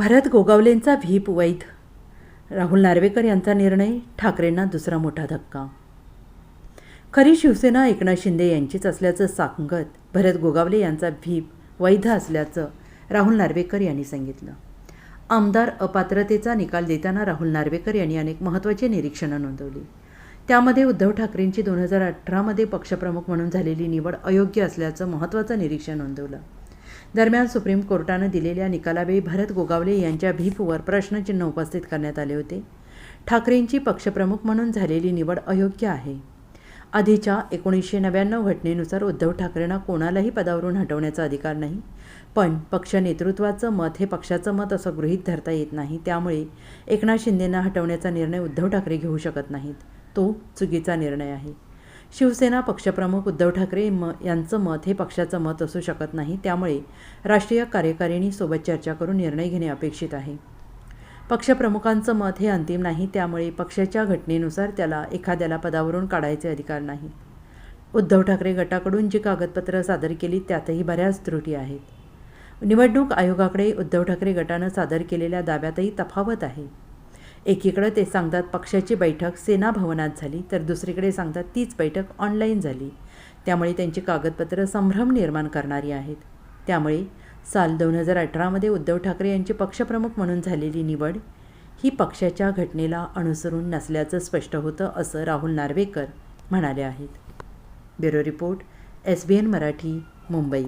भरत गोगावलेंचा whip वैध. राहुल नार्वेकर यांचा निर्णय ठाकरेंना दुसरा मोठा धक्का. खरी शिवसेना एकनाथ शिंदे यांचीच असल्याचं सांगत भरत गोगावले यांचा व्हीप वैध असल्याचं राहुल नार्वेकर यांनी सांगितलं. आमदार अपात्रतेचा निकाल देताना राहुल नार्वेकर यांनी अनेक महत्त्वाची निरीक्षणं नोंदवली. त्यामध्ये उद्धव ठाकरेंची दोन हजार अठरामध्ये पक्षप्रमुख म्हणून झालेली निवड अयोग्य असल्याचं महत्त्वाचं निरीक्षण नोंदवलं. दरम्यान सुप्रीम कोर्टानं दिलेल्या निकालावेळी भरत गोगावले यांच्या व्हीपवर प्रश्नचिन्ह उपस्थित करण्यात आले होते. ठाकरेंची पक्षप्रमुख म्हणून झालेली निवड अयोग्य आहे. आधीच्या एकोणीसशे नव्याण्णव घटनेनुसार उद्धव ठाकरेंना कोणालाही पदावरून हटवण्याचा अधिकार नाही. पण पक्ष नेतृत्वाचं मत हे पक्षाचं मत असं गृहीत धरता येत नाही. त्यामुळे एकनाथ शिंदेंना हटवण्याचा निर्णय उद्धव ठाकरे घेऊ शकत नाहीत. तो चुकीचा निर्णय आहे. शिवसेना पक्षप्रमुख उद्धव ठाकरे म यांचं मत हे पक्षाचं मत असू शकत नाही त्यामुळे राष्ट्रीय कार्यकारिणीसोबत चर्चा करून निर्णय घेणे अपेक्षित आहे. पक्षप्रमुखांचं मत हे अंतिम नाही त्यामुळे पक्षाच्या घटनेनुसार त्याला एखाद्याला पदावरून काढायचे अधिकार नाही. उद्धव ठाकरे गटाकडून जी कागदपत्रं सादर केली त्यातही बऱ्याच त्रुटी आहेत. निवडणूक आयोगाकडे उद्धव ठाकरे गटानं सादर केलेल्या दाव्यातही तफावत आहे. एकीकडं ते सांगतात पक्षाची बैठक सेना भवनात झाली तर दुसरीकडे सांगतात तीच बैठक ऑनलाईन झाली. त्यामुळे त्यांची कागदपत्रं संभ्रम निर्माण करणारी आहेत. त्यामुळे साल दोन हजार अठरामध्ये उद्धव ठाकरे यांची पक्षप्रमुख म्हणून झालेली निवड ही पक्षाच्या घटनेला अनुसरून नसल्याचं स्पष्ट होतं असं राहुल नार्वेकर म्हणाले आहेत. Bureau report S B N Marathi Mumbai.